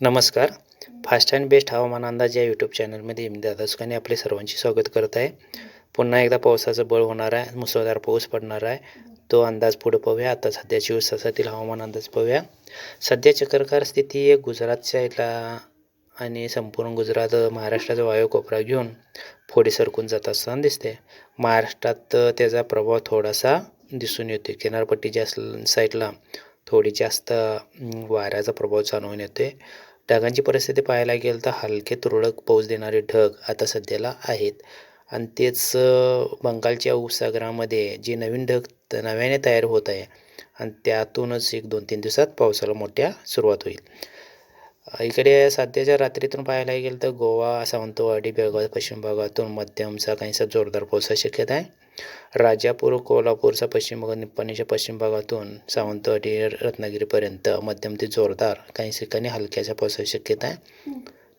नमस्कार. Fast and best हवामान अंदाज या यूट्यूब चॅनलमध्ये मी दादा सुकाने आपले सर्वांचे स्वागत करत आहे. पुन्हा एकदा पावसाचं बळ होणार आहे मुसळधार पाऊस पडणार आहे. तो अंदाज पुढे पाहूया. आता सध्या चोवीस हवामान अंदाज पाहूया. सध्या चक्रकार स्थिती एक गुजरात साईडला आणि संपूर्ण गुजरात महाराष्ट्राचा वायू कोपरा घेऊन पुढे सरकून जात असताना दिसते. महाराष्ट्रात त्याचा प्रभाव थोडासा दिसून येतो किनारपट्टीच्या साईडला थोडी जास्त वाऱ्याचा प्रभाव जाणवून येतोय. ढगांची परिस्थिती पाहायला गेलं तर हलके तुरळक पाऊस देणारे ढग आता सध्याला आहेत. आणि तेच बंगालच्या उपसागरामध्ये जे नवीन ढग नव्याने तयार होत आहे आणि त्यातूनच एक दोन तीन दिवसात पावसाला मोठ्या सुरुवात होईल. इकडे सध्याच्या रात्रीतून पाहायला गेलं तर गोवा सावंतवाडी बेळगाव पश्चिम भागातून मध्यमचा काहीसा जोरदार पावसाची शक्यता आहे. राजापूर कोल्हापूरचा पश्चिम भागात निप्पाणीच्या पश्चिम भागातून सावंतवाडी रत्नागिरीपर्यंत मध्यम ते जोरदार काही ठिकाणी हलक्याच्या पावसाची शक्यता आहे.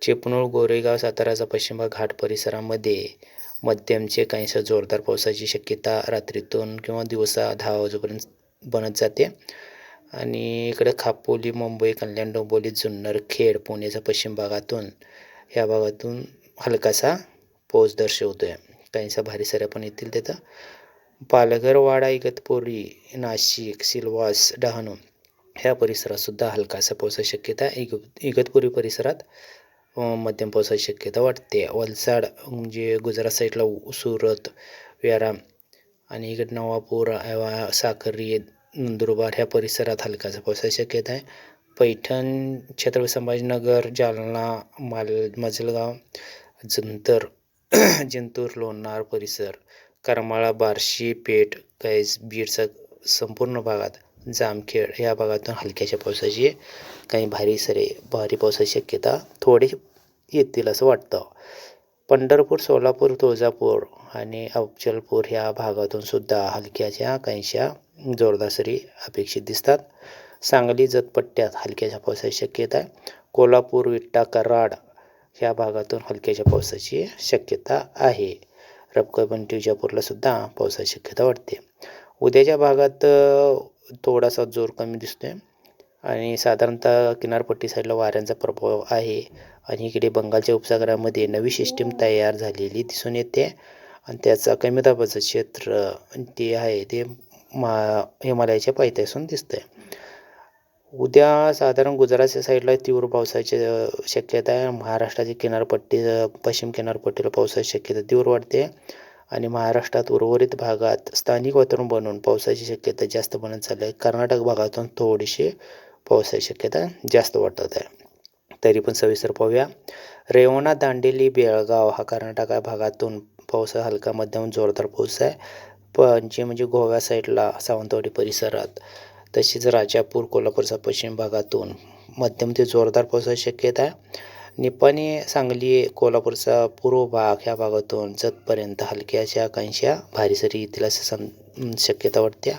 चिपळूण गोरेगाव साताराचा पश्चिम भाग घाट परिसरामध्ये मध्यमचे काहीसं जोरदार पावसाची शक्यता रात्रीतून किंवा दिवसा दहा वाजेपर्यंत बनत जाते. आणि इकडे खापोली मुंबई कल्याण डोंबिवली जुन्नर खेड पुण्याच्या पश्चिम भागातून या भागातून हलकासा पाऊस दर्शवतो आहे काहींचा भारी सऱ्यापण येतील तिथं. पालघर वाडा इगतपुरी नाशिक सिल्वास डहाणू ह्या परिसरातसुद्धा हलकासा पावसाची शक्यता आहे. इग इगतपुरी परिसरात मध्यम पावसाची शक्यता वाटते. वलसाड म्हणजे गुजरात साईडला उ- सुरत व्याराम आणि इकडे नवापूर साखरी नंदुरबार ह्या परिसरात हलकासा पावसाची शक्यता आहे. पैठण छत्रपती संभाजीनगर जालना माल मजलगाव जंतर जिंतूर लोणार परिसर करमाळा बार्शी पेठ कैस बीडचा संपूर्ण भागात जामखेड या भागातून हलक्याच्या पावसाची काही भारी सरे भारी पावसाची शक्यता थोडे येतील असं वाटतं. पंढरपूर सोलापूर तुळजापूर आणि अफजलपूर ह्या भागातून सुद्धा हलक्याच्या काहीशा जोरदार सरी अपेक्षित दिसतात. सांगली जतपट्ट्यात हलक्याच्या पावसाची शक्यता आहे. कोल्हापूर विट्टा कराड ह्या भागातून हलक्याच्या पावसाची शक्यता आहे. रबकबन विजापूरला सुद्धा पावसाची शक्यता वाटते. उद्याच्या भागात थोडासा जोर कमी दिसतोय आणि साधारणतः किनारपट्टी साईडला वाऱ्यांचा प्रभाव आहे आणि इकडे बंगालच्या उपसागरामध्ये नवी सिस्टीम तयार झालेली दिसून येते आणि त्याचा कमी दाबाचं क्षेत्र ते आहे ते मा हिमालयाच्या पायथ्यासून दिसतंय. उद्या साधारण गुजरातच्या साईडला तीव्र पावसाची शक्यता आहे. महाराष्ट्राची किनारपट्टी पश्चिम किनारपट्टीला पावसाची शक्यता तीव्र वाढते आणि महाराष्ट्रात उर्वरित भागात स्थानिक वातावरण बनवून पावसाची शक्यता जास्त बनत चालली आहे. कर्नाटक भागातून थोडीशी पावसाची शक्यता जास्त वाटत आहे. तरी पण सविस्तर पाहूया. रेवणा दांडेली बेळगाव हा कर्नाटक भागातून पाऊस हलका मध्यम जोरदार पाऊस आहे. पणजी म्हणजे गोव्या साईडला सावंतवाडी परिसरात तसेच राजापूर कोल्हापूरचा पश्चिम भागातून मध्यम ते जोरदार पावसाची शक्यता आहे. निपाणी सांगली कोल्हापूरचा पूर्व भाग ह्या भागातून जतपर्यंत हलक्याच्या काहीशा भारी सरी येतील असं सं शक्यता वाटते.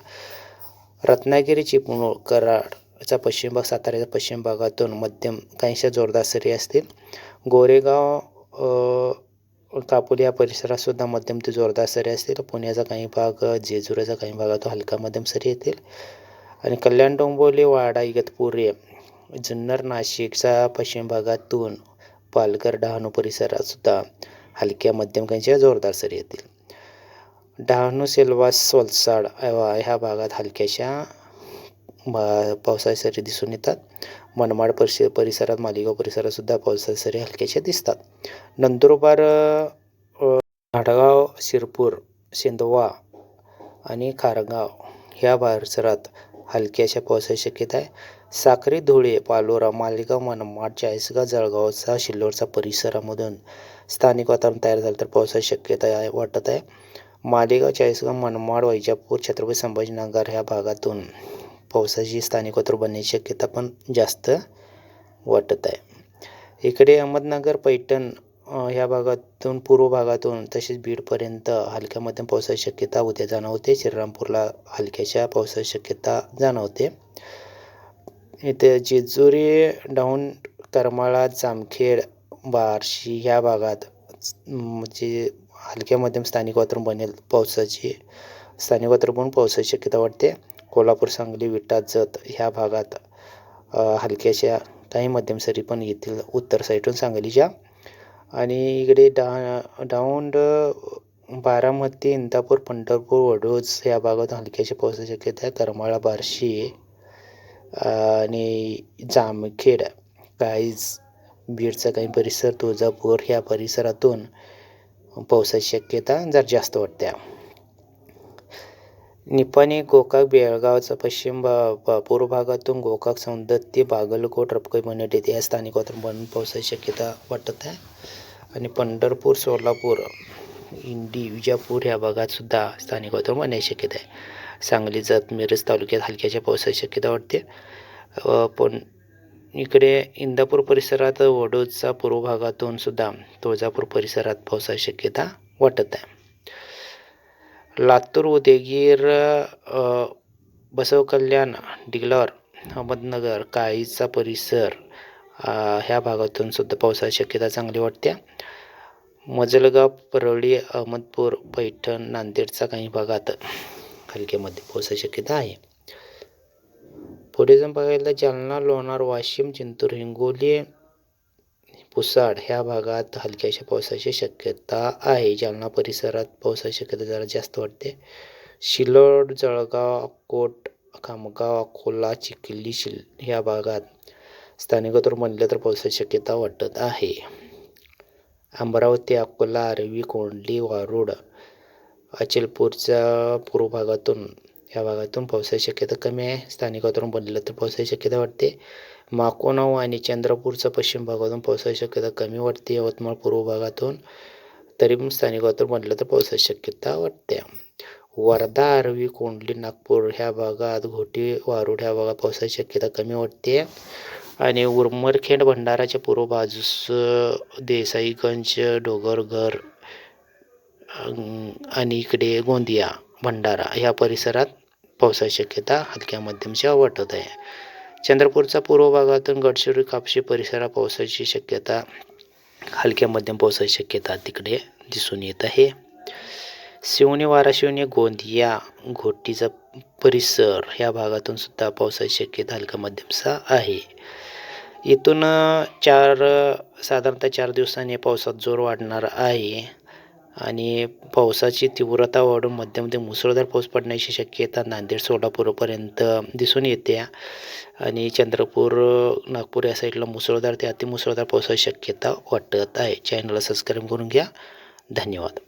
रत्नागिरी चिपळूण कराडचा पश्चिम भाग साताऱ्याच्या पश्चिम भागातून मध्यम काहीशा जोरदार सरी असतील. गोरेगाव कापोली या परिसरातसुद्धा मध्यम ते जोरदार सरी असतील. पुण्याचा काही भाग जेजुराचा काही भागातून हलका मध्यम सरी येतील. आणि कल्याण डोंबिवली वाडा इगतपुरी जुन्नर नाशिकच्या पश्चिम भागातून पालघर डहाणू परिसरात सुद्धा हलक्या मध्यम काहीच्या जोरदार सरी येतील. डहाणू सेलवा वलसाड ह्या भागात हलक्याशा मा- सरी दिसून येतात. मनमाड परिस परिसरात मालेगाव परिसरात सुद्धा पावसाच्या सरी हलक्याशा दिसतात. नंदुरबार अ, शिरपूर शिंदवा आणि खारगाव ह्या परिसरात हलक्याशा पावसाची शक्यता आहे. साक्री धुळे पालोरा मालेगाव मनमाड चाळीसगाव जळगावचा शिल्लोडचा परिसरामधून स्थानिक वातावरण तयार झालं तर पावसाची शक्यता आहे वाटत आहे. मालेगाव चाळीसगाव मनमाड वैजापूर छत्रपती संभाजीनगर ह्या भागातून पावसाची स्थानिक वातावरण बनण्याची शक्यता पण जास्त वाटत आहे. इकडे अहमदनगर पैठण ह्या भागातून पूर्व भागातून तसेच बीडपर्यंत हलक्या मध्यम पावसाची शक्यता उद्या जाणवते. श्रीरामपूरला हलक्याशा पावसाची शक्यता जाणवते. इथे जेजुरी डाऊन करमाळा जामखेड बार्शी ह्या भागात म्हणजे हलक्या मध्यम स्थानिक वातावरण बनेल पावसाची स्थानिक वातावरण बनून पावसाची शक्यता वाटते. कोल्हापूर सांगली विटा जत ह्या भागात हलक्याशा काही मध्यम सरी पण येतील उत्तर साईडून सांगलीच्या. आणि इकडे डा डाऊंड बारामती इंदापूर पंढरपूर वडोज या भागात हलक्याशी पावसाची शक्यता आहे. करमाळा बार्शी आणि जामखेड काहीच बीडचा काही परिसर तुळजापूर ह्या परिसरातून पावसाची शक्यता जर जास्त वाटते. निपाणी गोकाक बेळगावचा पश्चिम भा पूर्व भागातून गोकाक सौंदत्ती बागलकोट रपकई बनेट येथे या स्थानिक वातावरण पावसाची शक्यता वाटत आहे. आणि पंढरपूर सोलापूर इंडी विजापूर ह्या भागात सुद्धा स्थानिक वातावरण बनण्याची शक्यता आहे. सांगली जात मिरज तालुक्यात हलक्याच्या पावसाची शक्यता वाटते. पण इकडे इंदापूर परिसरात वडोदचा पूर्व भागातून सुद्धा तुळजापूर परिसरात पावसाची शक्यता वाटत आहे. लातूर उदगीर बसव कल्याण डिग्लर अहमदनगर काळीचा परिसर ह्या भागातून सुद्धा पावसाची शक्यता चांगली वाटते. मजलगाव परळी अहमदपूर पैठण नांदेडचा काही भागात हलक्यामध्ये पावसाची शक्यता आहे. पुढे जाऊन बघायला जालना लोणार वाशिम चिंतूर हिंगोली पुसाड ह्या भागात हलक्याशा पावसाची शक्यता आहे जालना परिसरात पावसाची शक्यता जरा जास्त वाटते. शिलोड जळगाव अकोट खामगाव अकोला चिखली शिल ह्या भागात स्थानिकतर म्हणलं तर पावसाची शक्यता वाटत आहे. अमरावती अकोला आरवी कोंडली वारुड अचलपूरच्या पूर्व भागातून या भागातून पावसाची शक्यता कमी आहे. स्थानिक वातावरण बनलेलं तर पावसाची शक्यता वाटते. माकोनाव आणि चंद्रपूरचा पश्चिम भागातून पावसाची शक्यता कमी वाटते. यवतमाळ पूर्व भागातून तरी पण स्थानिक वातावरण म्हटलं तर पावसाची शक्यता वाटते. वर्धा आरवी कोंडली नागपूर ह्या भागात घोटी वारुड ह्या भागात पावसाची शक्यता कमी वाटते. आणि उर्मरखेड भंडाराच्या पूर्व बाजूस देसाईगंज डोगरघर आणि इकडे गोंदिया भंडारा ह्या परिसरात पावसाची शक्यता हलक्या मध्यमच्या वाटत आहे. चंद्रपूरचा पूर्व भागातून गडचिरोली कापशी परिसरात पावसाची शक्यता हलक्या मध्यम पावसाची शक्यता तिकडे दिसून येत आहे. शिवणी वाराशिवणी गोंदिया घोटीचा परिसर ह्या भागातून सुद्धा पावसाची शक्यता हलका मध्यमचा आहे. इथून चार साधारणतः चार दिवसांनी पावसात जोर वाढणार आहे. आणि पावसाची तीव्रता वाढून मध्यम ते मुसळधार पाऊस पडण्याची शक्यता नांदेड सोलापूरपर्यंत दिसून येते. आणि चंद्रपूर नागपूर या साईडला मुसळधार ते अतिमुसळधार पावसाची शक्यता वाटत आहे. चॅनलला सबस्क्राईब करून घ्या. धन्यवाद.